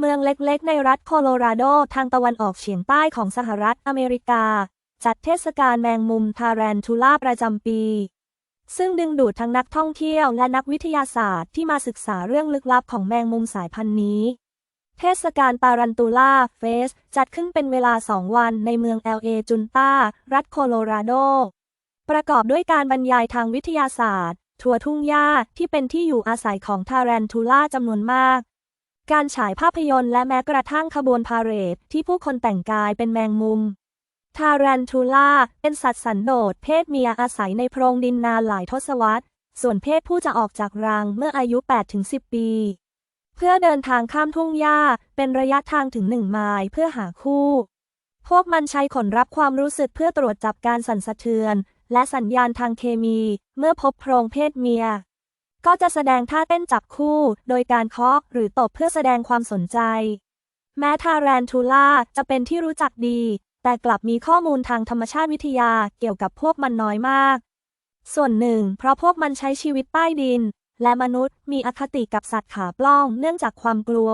เมืองเล็กๆ ในรัฐโคโลราโดทางตะวันออกเฉียงใต้ของสหรัฐอเมริกา จัดเทศกาลแมงมุมทาแรนทูล่าประจำปี ซึ่งดึงดูดทั้งนักท่องเที่ยวและนักวิทยาศาสตร์ที่มาศึกษาเรื่องลึกลับของแมงมุมสายพันธุ์นี้ เทศกาลตารันตูล่าเฟส จัดขึ้นเป็นเวลาสองวันในเมือง LA จุนตารัฐโคโลราโด ประกอบด้วยการบรรยายทางวิทยาศาสตร์ ทัวร์ทุ่งหญ้าที่เป็นที่อยู่อาศัยของทาแรนทูล่าจำนวนมาก การฉายภาพยนตร์และแม้กระทั่งขบวนพาเหรดที่ผู้คนแต่งกายเป็นแมงมุม ทาแรนทูล่า เป็นสัตว์สันโดษเพศเมียอาศัยในโพรงดินนานหลายทศวรรษ ส่วนเพศผู้จะออกจากรังเมื่ออายุ 8-10 ปี เพื่อเดินทางข้ามทุ่งหญ้าเป็นระยะทางถึงหนึ่งไมล์เพื่อหาคู่ พวกมันใช้ขนรับความรู้สึกเพื่อตรวจจับการสั่นสะเทือน และสัญญาณทางเคมี เมื่อพบโพรงเพศเมีย ก็จะแสดงท่าเต้นจับคู่ โดยการเคาะหรือตบเพื่อแสดงความสนใจ แม้ทาแรนทูล่าจะเป็นที่รู้จักดี แต่กลับมีข้อมูลทางธรรมชาติวิทยาเกี่ยวกับพวกมันน้อยมาก ส่วนหนึ่ง เพราะพวกมันใช้ชีวิตใต้ดิน และมนุษย์มีอคติกับสัตว์ขาปล้องเนื่องจากความกลัว